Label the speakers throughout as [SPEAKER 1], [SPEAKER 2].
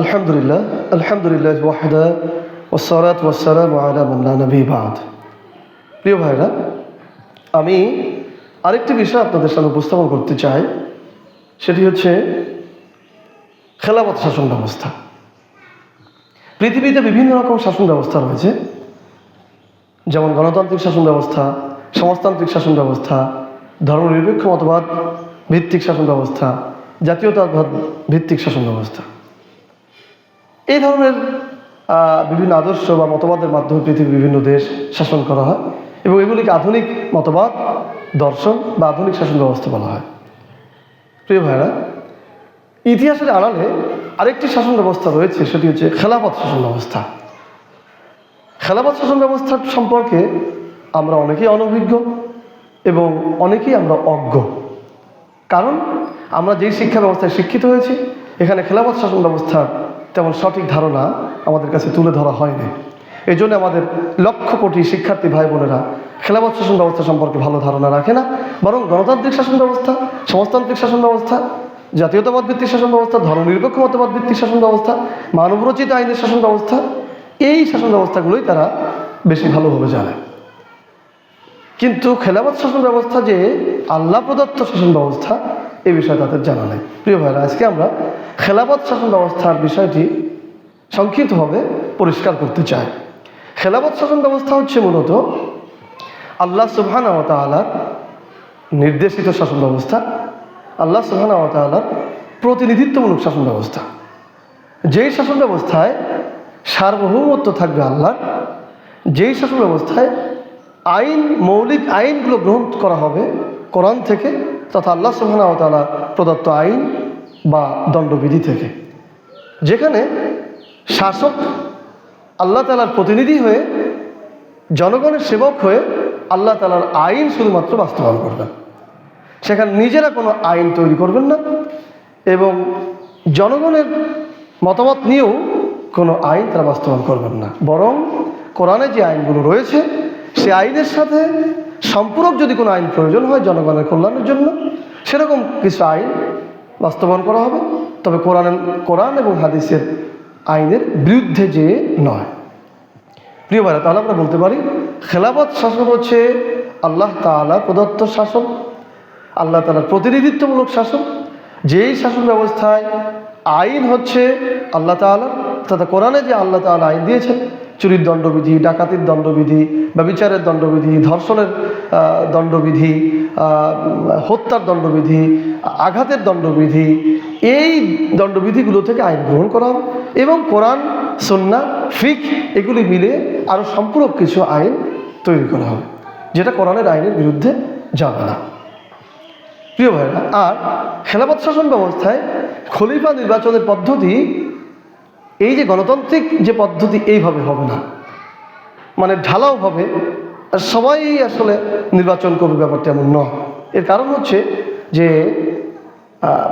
[SPEAKER 1] আলহামদুলিল্লাহ আলহামদুলিল্লাহ ওয়াহদা ওসালাত ওয়াসালাম আলা মাল্লা নবী বাদ। প্রিয় ভাইরা, আমি আরেকটি বিষয় আপনাদের সামনে উপস্থাপন করতে চাই, সেটি হচ্ছে খেলাপথ শাসন ব্যবস্থা। পৃথিবীতে বিভিন্ন রকম শাসন ব্যবস্থা রয়েছে, যেমন গণতান্ত্রিক শাসন ব্যবস্থা, সমাজতান্ত্রিক শাসন ব্যবস্থা, ধর্মনিরপেক্ষ মতবাদ ভিত্তিক শাসন ব্যবস্থা, জাতীয়তাবাদ ভিত্তিক শাসন ব্যবস্থা। এই ধরনের বিভিন্ন আদর্শ বা মতবাদের মাধ্যমে পৃথিবীর বিভিন্ন দেশ শাসন করা হয় এবং এগুলিকে আধুনিক মতবাদ, দর্শন বা আধুনিক শাসন ব্যবস্থা বলা হয়। প্রিয় ভাইরা ইতিহাসের আড়ালে আরেকটি শাসন ব্যবস্থা রয়েছে, সেটি হচ্ছে খেলাপথ শাসন ব্যবস্থা। খেলাপথ শাসন ব্যবস্থা সম্পর্কে আমরা অনেকেই অনভিজ্ঞ এবং অনেকেই আমরা অজ্ঞ। কারণ আমরা যেই শিক্ষা ব্যবস্থায় শিক্ষিত হয়েছি, এখানে খেলাপথ শাসন ব্যবস্থার তেমন সঠিক ধারণা আমাদের কাছে তুলে ধরা হয়নি। এই জন্য আমাদের লক্ষ কোটি শিক্ষার্থী ভাই বোনেরা খেলাপথ শাসন ব্যবস্থা সম্পর্কে ভালো ধারণা রাখে না। বরং গণতান্ত্রিক শাসন ব্যবস্থা, সমাজতান্ত্রিক শাসন ব্যবস্থা, জাতীয়তাবাদ ভিত্তিক শাসন ব্যবস্থা, ধর্মনিরপেক্ষ মতবাদ ভিত্তিক শাসন ব্যবস্থা, মানবরচিত আইনের শাসন ব্যবস্থা, এই শাসন ব্যবস্থাগুলোই তারা বেশি ভালোভাবে জানে। কিন্তু খেলাফত শাসন ব্যবস্থা যে আল্লাহ প্রদত্ত শাসন ব্যবস্থা এই বিষয়ে তাদের জানা নেই। প্রিয় ভাইরা, আজকে আমরা খেলাফত শাসন ব্যবস্থার বিষয়টি সংক্ষিপ্তভাবে পরিষ্কার করতে চাই। খেলাফত শাসন ব্যবস্থা হচ্ছে মূলত আল্লাহ সুবহান তালার নির্দেশিত শাসন ব্যবস্থা, আল্লাহ সুবহান তালার প্রতিনিধিত্বমূলক শাসন ব্যবস্থা। যেই শাসন ব্যবস্থায় সার্বভৌমত্ব থাকবে আল্লাহর, যেই শাসন ব্যবস্থায় আইন, মৌলিক আইনগুলো গ্রহণ করা হবে, কোরআন থেকে তথা আল্লাহ সুবাহতালা প্রদত্ত আইন বা দণ্ডবিধি থেকে। যেখানে শাসক আল্লাহ তালার প্রতিনিধি হয়ে, জনগণের সেবক হয়ে আল্লাহ তালার আইন শুধুমাত্র বাস্তবায়ন করবেন। সেখানে নিজেরা কোনো আইন তৈরি করবেন না এবং জনগণের মতামত নিয়েও কোনো আইন তারা বাস্তবায়ন করবেন না। বরং কোরআনে যে আইনগুলো রয়েছে, সে আইনের সাথে সম্পূরক যদি কোনো আইন প্রয়োজন হয় জনগণের কল্যাণের জন্য, সেরকম কিছু আইন বাস্তবায়ন করা হবে। তবে কোরআন কোরআন এবং হাদিসের আইনের বিরুদ্ধে যে নয়। প্রিয় ভাইরা, তাহলে আমরা বলতে পারি, খেলাফত শাসন হচ্ছে আল্লাহ তাআলা প্রদত্ত শাসন, আল্লাহ তালার প্রতিনিধিত্বমূলক শাসন। যেই শাসন ব্যবস্থায় আইন হচ্ছে আল্লাহ তাআলা তথা কোরআনে যে আল্লাহ তাআলা আইন দিয়েছেন চুরির দণ্ডবিধি, ডাকাতির দণ্ডবিধি বা বিচারের দণ্ডবিধি, ধর্ষণের দণ্ডবিধি হত্যার দণ্ডবিধি, আঘাতের দণ্ডবিধি, এই দণ্ডবিধিগুলো থেকে আইন গ্রহণ করা হবে এবং কোরআন, সন্না, ফিক এগুলি মিলে আরও সম্পূরক কিছু আইন তৈরি করা হবে, যেটা কোরআনের আইনের বিরুদ্ধে যাবে না। প্রিয় ভাইরা, আর খেলাপথ শাসন ব্যবস্থায় খলিফা নির্বাচনের পদ্ধতি এই যে গণতান্ত্রিক যে পদ্ধতি এইভাবে হবে না। মানে ঢালাও হবে, আর সবাই আসলে নির্বাচন করবে ব্যাপারটা এমন নয়। এর কারণ হচ্ছে যে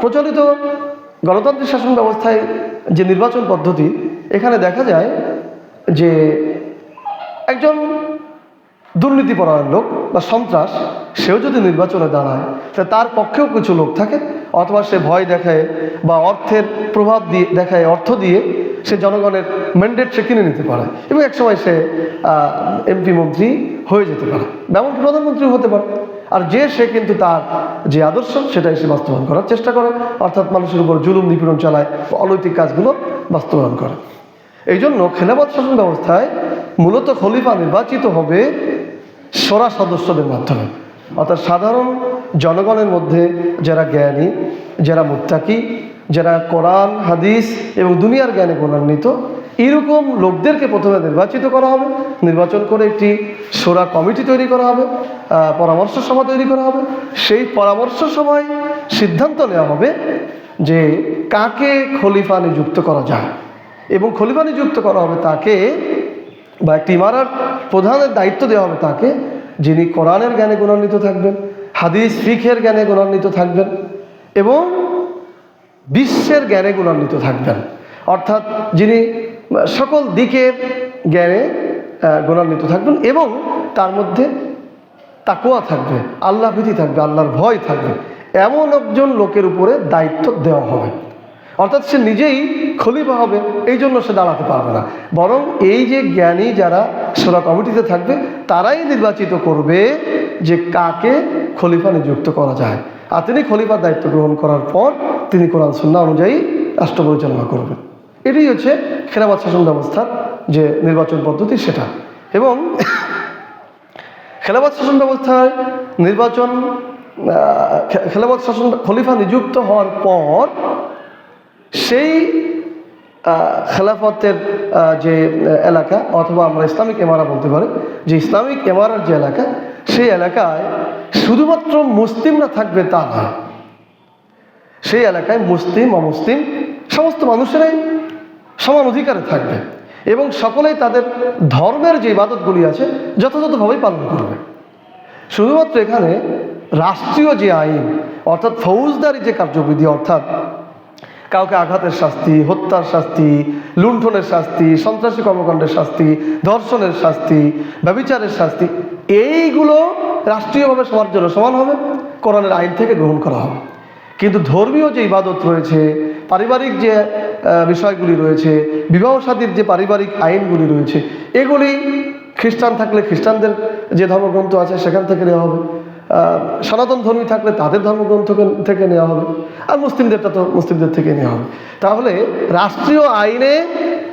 [SPEAKER 1] প্রচলিত গণতান্ত্রিক শাসন ব্যবস্থায় যে নির্বাচন পদ্ধতি, এখানে দেখা যায় যে একজন দুর্নীতিপরায়ণ লোক বা সন্ত্রাস, সেও যদি নির্বাচনে দাঁড়ায় তাহলে তার পক্ষেও কিছু লোক থাকে, অথবা সে ভয় দেখায় বা অর্থের প্রভাব দিয়ে দেখায়, অর্থ দিয়ে সে জনগণের ম্যান্ডেট সে কিনে নিতে পারে এবং একসময় সে এমপি মন্ত্রী হয়ে যেতে পারে। এমনকি প্রধানমন্ত্রী হতে পারে। আর যে সে কিন্তু তার যে আদর্শ, সেটাই সে বাস্তবায়ন করার চেষ্টা করে। অর্থাৎ মানুষের উপর জুলুম নিপীড়ন চালায় অনৈতিক কাজগুলো বাস্তবায়ন করে। এই জন্য খেলাবাদ শাসন ব্যবস্থায় মূলত খলিফা নির্বাচিত হবে সরা সদস্যদের মাধ্যমে। অর্থাৎ সাধারণ জনগণের মধ্যে যারা জ্ঞানী, যারা মুত্তাকি যারা কোরআন, হাদিস এবং দুনিয়ার জ্ঞানে গুণান্বিত এরকম লোকদেরকে প্রথমে নির্বাচিত করা হবে। নির্বাচন করে একটি সোরা কমিটি তৈরি করা হবে পরামর্শ সভা তৈরি করা হবে। সেই পরামর্শ সভায় সিদ্ধান্ত নেওয়া হবে যে কাকে খলিফা নিযুক্ত করা যায়। এবং খলিফা নিযুক্ত করা হবে তাকে বা একটি ইমারার প্রধানের দায়িত্ব দেওয়া হবে তাকে, যিনি কোরআনের জ্ঞানে গুণান্বিত থাকবেন, হাদিস ফিখের জ্ঞানে গুণান্বিত থাকবেন এবং বিশ্বের জ্ঞানে গুণান্বিত থাকবেন। অর্থাৎ যিনি সকল দিকের জ্ঞানে গুণান্বিত থাকবেন এবং তার মধ্যে তাকুয়া থাকবে, আল্লাহ ভীতি থাকবে, আল্লাহর ভয় থাকবে, এমন একজন লোকের উপরে দায়িত্ব দেওয়া হবে। অর্থাৎ সে নিজেই খলিফা হবে এই জন্য সে দাঁড়াতে পারবে না। বরং এই যে জ্ঞানী যারা সোরা কমিটিতে থাকবে, তারাই নির্বাচিত করবে যে কাকে খলিফা নিযুক্ত করা যায়। আর তিনি খলিফার দায়িত্ব গ্রহণ করার পর তিনি কোরআন সুন্না অনুযায়ী রাষ্ট্র পরিচালনা করবেন। এটাই হচ্ছে খেলাবাদ শাসন ব্যবস্থার যে নির্বাচন পদ্ধতি সেটা। এবং খেলাবাদ শাসন ব্যবস্থায় নির্বাচন খেলাবাদ শাসন খলিফা নিযুক্ত হওয়ার পর সেই খেলাফতের যে এলাকা অথবা আমরা ইসলামিক এমারা বলতে পারি, যে ইসলামিক এমারার যে এলাকা সেই এলাকায় শুধুমাত্র মুসলিমরা থাকবে তা না। সেই এলাকায় মুসলিম, অমুসলিম সমস্ত মানুষেরাই সমান অধিকারে থাকবে এবং সকলেই তাদের ধর্মের যে ইবাদতগুলি আছে যথাযথভাবেই পালন করবে। শুধুমাত্র এখানে রাষ্ট্রীয় যে আইন, অর্থাৎ ফৌজদারি যে কার্যবিধি, অর্থাৎ কাউকে আঘাতের শাস্তি, হত্যার শাস্তি, লুণ্ঠনের শাস্তি, সন্ত্রাসী কর্মকাণ্ডের শাস্তি, ধর্ষণের শাস্তি, ব্যবিচারের শাস্তি এইগুলো রাষ্ট্রীয়ভাবে সবার জন্য সমান হবে, কোরআনের আইন থেকে গ্রহণ করা হবে। কিন্তু ধর্মীয় যে ইবাদত রয়েছে, পারিবারিক যে বিষয়গুলি রয়েছে, বিবাহ সাদীর যে পারিবারিক আইনগুলি রয়েছে, এগুলি খ্রিস্টান থাকলে খ্রিস্টানদের যে ধর্মগ্রন্থ আছে সেখান থেকে নেওয়া হবে। সনাতন ধর্মী থাকলে তাদের ধর্মগ্রন্থ থেকে নেওয়া হবে। আর মুসলিমদেরটা তো মুসলিমদের থেকে নেওয়া হবে। তাহলে রাষ্ট্রীয় আইনে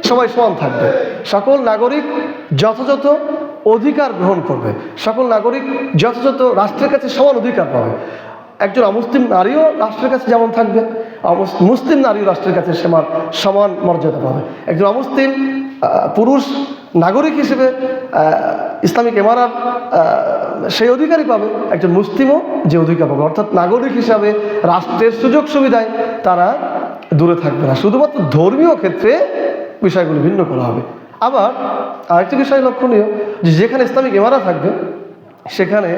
[SPEAKER 1] সবাই সমান থাকবে। সকল নাগরিক যথাযথ অধিকার গ্রহণ করবে। সকল নাগরিক যথাযথ রাষ্ট্রের কাছে সমান অধিকার পাবে। একজন অমুসলিম নারীও রাষ্ট্রের কাছে যেমন থাকবে মুসলিম নারীও রাষ্ট্রের কাছে সমান সমান মর্যাদা পাবে। একজন অমুসলিম পুরুষ নাগরিক হিসেবে ইসলামিক এমারার সেই অধিকারই পাবে। একজন মুসলিমও যে অধিকার পাবে। অর্থাৎ নাগরিক হিসাবে রাষ্ট্রের সুযোগ সুবিধায় তারা দূরে থাকবে না। শুধুমাত্র ধর্মীয় ক্ষেত্রে বিষয়গুলি ভিন্ন করা হবে। আবার আরেকটি বিষয় লক্ষণীয় যে যেখানে ইসলামিক এমারা থাকবে, সেখানে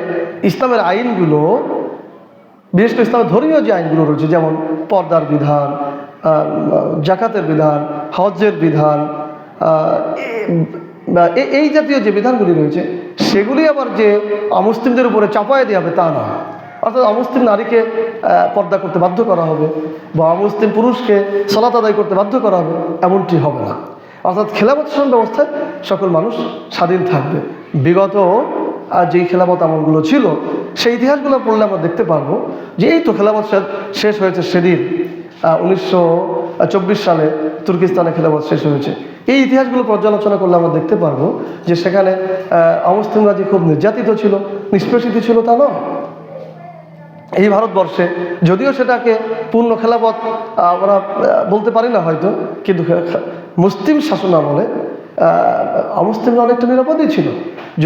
[SPEAKER 1] ইসলামের আইনগুলো, বিশেষ করে ইসলামের ধর্মীয় যে আইনগুলো রয়েছে, যেমন পর্দার বিধান জাকাতের বিধান, হজ্জের বিধান এই জাতীয় যে বিধানগুলি রয়েছে, সেগুলি আবার যে অমুসলিমদের উপরে চাপায় দেওয়া হবে তা নয় অর্থাৎ অমুসলিম নারীকে পর্দা করতে বাধ্য করা হবে বা অমুসলিম পুরুষকে সলাত আদায় করতে বাধ্য করা হবে, এমনটি হবে না। অর্থাৎ খেলাফত শাসন ব্যবস্থায় সকল মানুষ স্বাধীন থাকবে। বিগত আর যেই খেলাফত আমলগুলো ছিল, সেই ইতিহাসগুলো পড়লে আমরা দেখতে পারব যে এই তো খেলাফত শেষ- হয়েছে সেদিন উনিশশো চব্বিশ সালে তুর্কিস্তানে খেলাফত শেষ হয়েছে। এই ইতিহাসগুলো পর্যালোচনা করলে আমরা দেখতে পারব যে সেখানে অমুসলিমরা যে খুব নির্যাতিত ছিল, নিষ্পেষিত ছিল তা নয়। এই ভারতবর্ষে যদিও সেটাকে পূর্ণ খেলাপথ আমরা বলতে পারি না হয়তো, কিন্তু মুসলিম শাসন আমলে অমুসলিমরা অনেকটা নিরাপদই ছিল।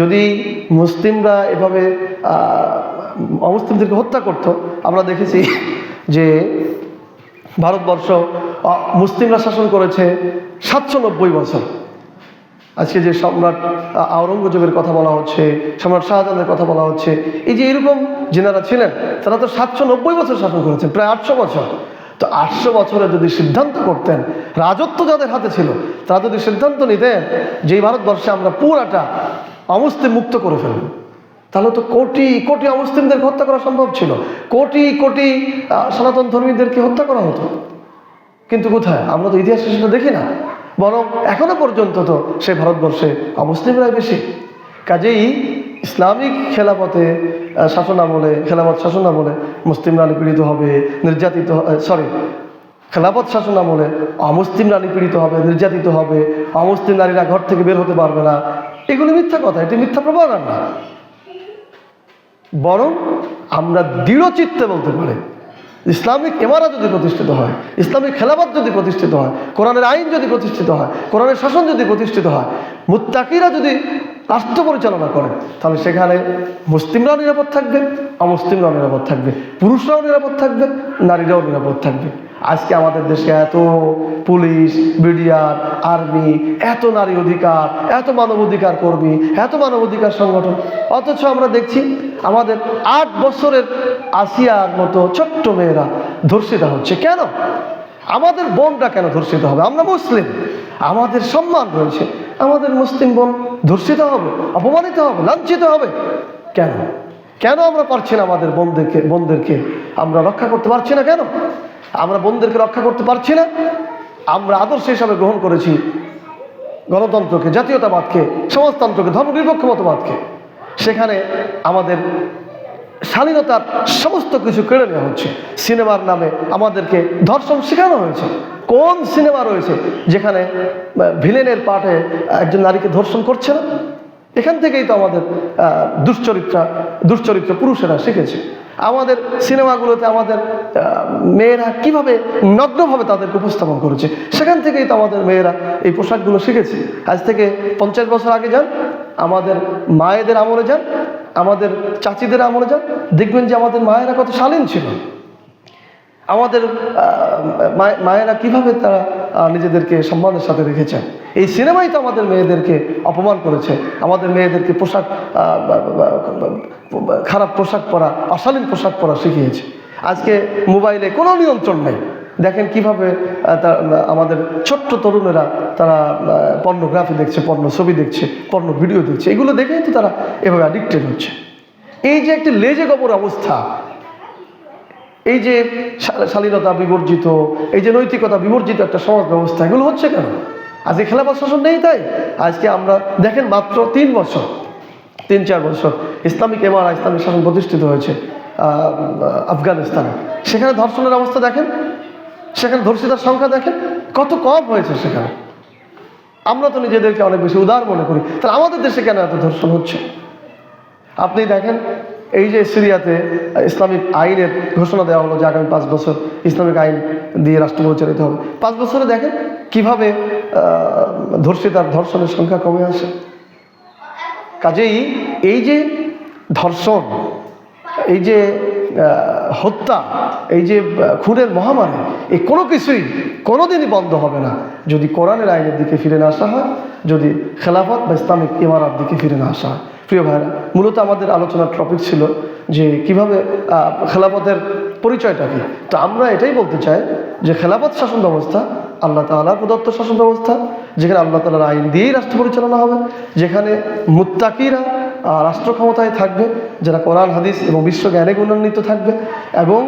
[SPEAKER 1] যদি মুসলিমরা এভাবে অমুসলিমদেরকে হত্যা করত, আমরা দেখেছি যে ভারতবর্ষ মুসলিমরা শাসন করেছে সাতশো নব্বই বছর। আজকে যে সম্রাট আওরঙ্গজেবের কথা বলা হচ্ছে, সম্রাট শাহজাহানের কথা বলা হচ্ছে, এই যে এরকম যেনারা ছিলেন, তারা তো সাতশো নব্বই বছর শাসন করেছেন, প্রায় আটশো বছর। তো আটশো বছরে যদি সিদ্ধান্ত করতেন, রাজত্ব যাদের হাতে ছিল, তারা যদি সিদ্ধান্ত নিতেন যে ভারতবর্ষে আমরা পুরাটা অমুসলিম মুক্ত করে ফেলব, তাহলে তো কোটি কোটি অমুসলিমদেরকে হত্যা করা সম্ভব ছিল। কোটি কোটি সনাতন ধর্মীদেরকে হত্যা করা হতো। কিন্তু কোথায়? আমরা তো ইতিহাসে সেটা দেখি না। বরং এখনও পর্যন্ত তো সে ভারতবর্ষে অমুসলিমরাই বেশি। কাজেই ইসলামিক খেলাপথে আহ, শাসন আমলে খেলাপথ শাসন আমলে মুসলিমরা নিপীড়িত হবে নির্যাতিত সরি খেলাপথ শাসন আমলে অমুসলিমরা নিপীড়িত হবে নির্যাতিত হবে অমুসলিম নারীরা ঘর থেকে বের হতে পারবে না। এগুলি মিথ্যা কথা এটি মিথ্যা প্রভাব না। বরং আমরা দৃঢ় চিত্তে বলতে পারি ইসলামিক এমারা যদি প্রতিষ্ঠিত হয় ইসলামিক খেলাফত যদি প্রতিষ্ঠিত হয় কোরআনের আইন যদি প্রতিষ্ঠিত হয় কোরআনের শাসন যদি প্রতিষ্ঠিত হয় মুত্তাকিরা যদি রাষ্ট্র পরিচালনা করে। তাহলে সেখানে মুসলিমরাও নিরাপদ থাকবে, অমুসলিমরাও নিরাপদ থাকবে, পুরুষরাও নিরাপদ থাকবে, নারীরাও নিরাপদ থাকবে। আজকে আমাদের দেশে এত পুলিশ, বিডিআর, আর্মি, এত নারী অধিকার, এত মানব অধিকার কর্মী, এত মানব অধিকার সংগঠন, অথচ আমরা দেখছি আমাদের আট বছরের আসিয়ার মতো ছোট্ট মেয়েরা ধর্ষিতা হচ্ছে। কেন? আমাদের বোনটা কেন ধর্ষিত হবে? আমরা মুসলিম। আমাদের সম্মান রয়েছে। আমাদের মুসলিম বোন ধর্ষিত হবে, অপমানিত হবে, লাঞ্ছিত হবে। কেন? কেন আমরা পারছি না আমাদের বোনদেরকে বোনদেরকে আমরা রক্ষা করতে পারছি না কেন? আমরা বোনদেরকে রক্ষা করতে পারছি না। আমরা আদর্শ হিসাবে গ্রহণ করেছি গণতন্ত্রকে, জাতীয়তাবাদকে, সমাজতন্ত্রকে, ধর্মনিরপেক্ষ মতবাদকে। সেখানে আমাদের স্বাধীনতার সমস্ত কিছু কেড়ে নেওয়া হচ্ছে। সিনেমার নামে আমাদেরকে ধর্ষণ শেখানো হয়েছে। কোন সিনেমা রয়েছে যেখানে ভিলেনের পার্টে একজন নারীকে ধর্ষণ করছে না? এখান থেকেই তো আমাদের দুশ্চরিত্রা, দুশ্চরিত্র পুরুষেরা শিখেছে। আমাদের সিনেমাগুলোতে আমাদের মেয়েরা কীভাবে নগ্নভাবে তাদেরকে উপস্থাপন করেছে, সেখান থেকেই তো আমাদের মেয়েরা এই পোশাকগুলো শিখেছে। আজ থেকে পঞ্চাশ বছর আগে যান, আমাদের মায়েদের আমলে যান, আমাদের চাচিদের আমলে যান, দেখবেন যে আমাদের মায়েরা কত শালীন ছিল। আমাদের মায়েরা কীভাবে তারা নিজেদেরকে সম্মানের সাথে রেখেছেন? এই সিনেমাই তো আমাদের মেয়েদেরকে অপমান করেছে। আমাদের মেয়েদেরকে পোশাক খারাপ পোশাক পরা, অশালীন পোশাক পরা শিখিয়েছে। আজকে মোবাইলে কোনো নিয়ন্ত্রণ নেই। দেখেন কীভাবে আমাদের ছোট্ট তরুণেরা তারা পর্নোগ্রাফি দেখছে পর্ণ ছবি দেখছে পর্ণ ভিডিও দেখছে। এগুলো দেখেই তো তারা এভাবে অ্যাডিক্টেড হচ্ছে। এই যে একটি লেজে গবর অবস্থা এই যে শালীনতা বিবর্জিত, এই যে নৈতিকতা বিবর্জিত একটা সমাজ ব্যবস্থা এগুলো হচ্ছে কেন? আজকে খেলাফত শাসন নেই তাই? আজকে আমরা দেখেন মাত্র তিন বছর, তিন, চার বছর ইসলামিক এমারা ইসলামিক শাসন প্রতিষ্ঠিত হয়েছে আফগানিস্তানে। সেখানে ধর্ষণের অবস্থা দেখেন, সেখানে ধর্ষিতার সংখ্যা দেখেন, কত কম হয়েছে সেখানে। আমরা তো নিজেদেরকে অনেক বেশি উদার মনে করি। তাহলে আমাদের দেশে কেন এত ধর্ষণ হচ্ছে? আপনি দেখেন এই যে সিরিয়াতে ইসলামিক আইনের ঘোষণা দেওয়া হলো যে আগামী পাঁচ বছর ইসলামিক আইন দিয়ে রাষ্ট্র পরিচালিত হবে। পাঁচ বছরে দেখেন কীভাবে ধর্ষিতার ধর্ষণের সংখ্যা কমে আসে। কাজেই এই যে ধর্ষণ, এই যে হত্যা, এই যে খুনের মহামারী এই কোনো কিছুই কোনোদিনই বন্ধ হবে না। যদি কোরআনের আইনের দিকে ফিরে না আসা হয়, যদি খেলাফত বা ইসলামিক ইমারার দিকে ফিরে না আসা হয়। প্রিয় ভাইরা, মূলত আমাদের আলোচনার টপিক ছিল যে কীভাবে খেলাফতের পরিচয়টা কি? তো আমরা এটাই বলতে চাই যে খেলাফত শাসন ব্যবস্থা, আল্লাহ তালার প্রদত্ত শাসন ব্যবস্থা, যেখানে আল্লাহ তালার আইন দিয়েই রাষ্ট্র পরিচালনা হবে, যেখানে মুত্তাকিরা রাষ্ট্র ক্ষমতায় থাকবে যারা কোরআন, হাদিস এবং বিশ্ব জ্ঞানে গুণান্বিত থাকবে, এবং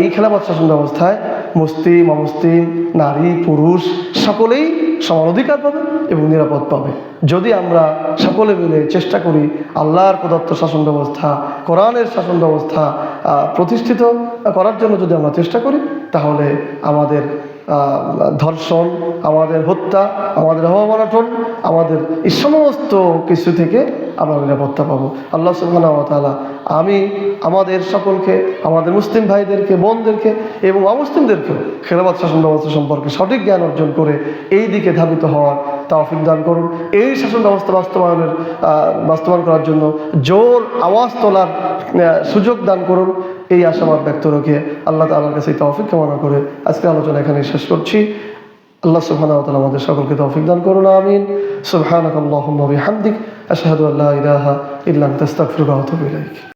[SPEAKER 1] এই খেলাফত শাসন ব্যবস্থায় মুসলিম, অমুসলিম, নারী, পুরুষ সকলেই সমান অধিকার পাবে এবং নিরাপদ পাবে। যদি আমরা সকলে মিলে চেষ্টা করি আল্লাহর প্রদত্ত শাসন ব্যবস্থা, কোরআনের শাসন ব্যবস্থা প্রতিষ্ঠিত করার জন্য যদি আমরা চেষ্টা করি, তাহলে আমাদের ধর্ষণ, আমাদের হত্যা, আমাদের অবমানটন আমাদের এই সমস্ত কিছু থেকে আমরা নিরাপত্তা পাবো। আল্লাহ সুবাহতালা আমি, আমাদের সকলকে, আমাদের মুসলিম ভাইদেরকে, বোনদেরকে এবং অমুসলিমদেরকেও খেলাবাদ শাসন ব্যবস্থা সম্পর্কে সঠিক জ্ঞান অর্জন করে এই দিকে ধাবিত হওয়ার তৌফিক দান করুন। এই শাসন ব্যবস্থা বাস্তবায়নের বাস্তবায়ন করার জন্য জোর আওয়াজ তোলার সুযোগ দান করুন। এই আশাবাদ ব্যক্ত রেখে আল্লাহ তাআলার কাছে তৌফিক কামনা করে আজকে আলোচনা এখানে শেষ করছি। আল্লাহ সুবহানাহু ওয়া আমাদের সকলকে তৌফিক দান করুন, আমিন। সুবহানাকাল্লাহুম্মা বিহামদিক, আশহাদু আল্লা ইলাহা ইল্লা আনতা, আস্তাগফিরুকা ওয়া